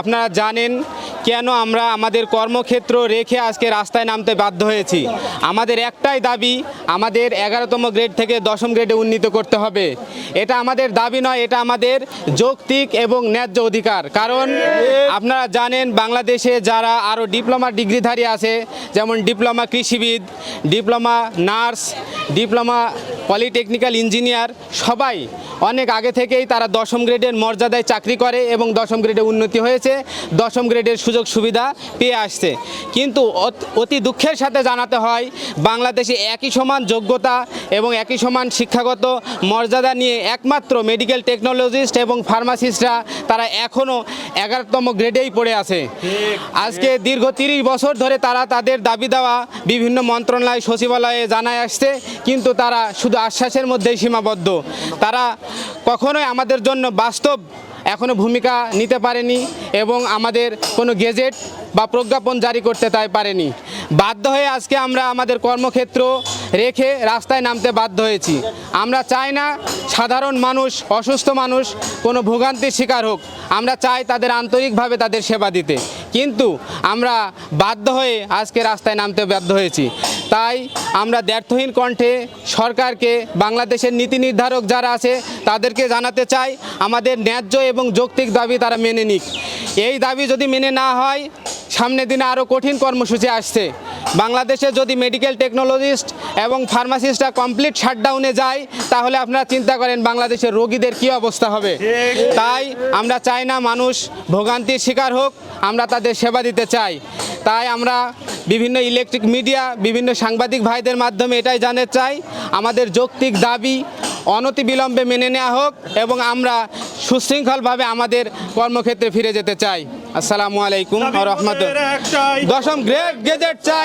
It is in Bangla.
আপনারা জানেন কেন আমরা আমাদের কর্মক্ষেত্র রেখে আজকে রাস্তায় নামতে বাধ্য হয়েছি। আমাদের একটাই দাবি, আমাদের এগারোতম গ্রেড থেকে দশম গ্রেডে উন্নীত করতে হবে। এটা আমাদের দাবি নয়, এটা আমাদের যৌক্তিক এবং ন্যায্য অধিকার। কারণ আপনারা জানেন বাংলাদেশে যারা আরও ডিপ্লোমা ডিগ্রিধারী আছে, যেমন ডিপ্লোমা কৃষিবিদ, diploma nurse diploma polytechnical engineer সবাই অনেক আগে থেকেই তারা দশম গ্রেডের মর্যাদায় চাকরি করে এবং দশম গ্রেডে উন্নতি হয়েছে দশম গ্রেডের সুযোগ সুবিধা পেয়ে আসছে। কিন্তু অত- দুঃখের সাথে জানাতে হয় বাংলাদেশে একই সমান যোগ্যতা এবং একই সমান শিক্ষাগত মর্যাদা নিয়ে একমাত্র মেডিকেল টেকনোলজিস্ট এবং ফার্মাসিস্টরা তারা এখনও এগারোতম গ্রেডেই পড়ে আছে। আজকে দীর্ঘ তিরিশ বছর ধরে তারা তাদের দাবি দেওয়া বিভিন্ন মন্ত্রণালয় সচিবালয়ে জানায় আসছে কিন্তু তারা শুধু আশ্বাসের মধ্যেই সীমাবদ্ধ। তারা কখনোই আমাদের জন্য বাস্তব এখনও ভূমিকা নিতে পারেনি এবং আমাদের কোনো গেজেট বা প্রজ্ঞাপন জারি করতে তাই পারেনি। বাধ্য হয়ে আজকে আমরা আমাদের কর্মক্ষেত্র রেখে রাস্তায় নামতে বাধ্য হয়েছি। আমরা চাই না সাধারণ মানুষ, অসুস্থ মানুষ কোনো ভোগান্তির শিকার হোক। আমরা চাই তাদের আন্তরিকভাবে তাদের সেবা দিতে। কিন্তু আমরা বাধ্য হয়ে আজকে রাস্তায় নামতে বাধ্য হয়েছি। তাই আমরা দ্ব্যর্থহীন কণ্ঠে সরকারকে, বাংলাদেশের নীতি নির্ধারক যারা আছে, তাদেরকে জানাতে চাই, আমাদের ন্যায্য এবং যৌক্তিক দাবি তারা মেনে নিক। এই দাবি যদি মেনে না হয় সামনের দিনে আরও কঠিন কর্মসূচি আসছে। বাংলাদেশে যদি মেডিকেল টেকনোলজিস্ট এবং ফার্মাসিস্টরা কমপ্লিট শাটডাউনে যায়, তাহলে আপনারা চিন্তা করেন বাংলাদেশের রোগীদের কী অবস্থা হবে। তাই আমরা চাই না মানুষ ভোগান্তির শিকার হোক, আমরা তাদের সেবা দিতে চাই। তাই আমরা বিভিন্ন ইলেকট্রিক মিডিয়া বিভিন্ন সাংবাদিক ভাইদের মাধ্যমে এটাই জানতে চাই, আমাদের যৌক্তিক দাবি অনতিবিলম্বে মেনে নেওয়া হোক এবং আমরা সুশৃঙ্খলভাবে আমাদের কর্মক্ষেত্রে ফিরে যেতে চাই। আসসালামু আলাইকুম রহমতুল্লাহ। দশম গ্রেড গেজেট চাই।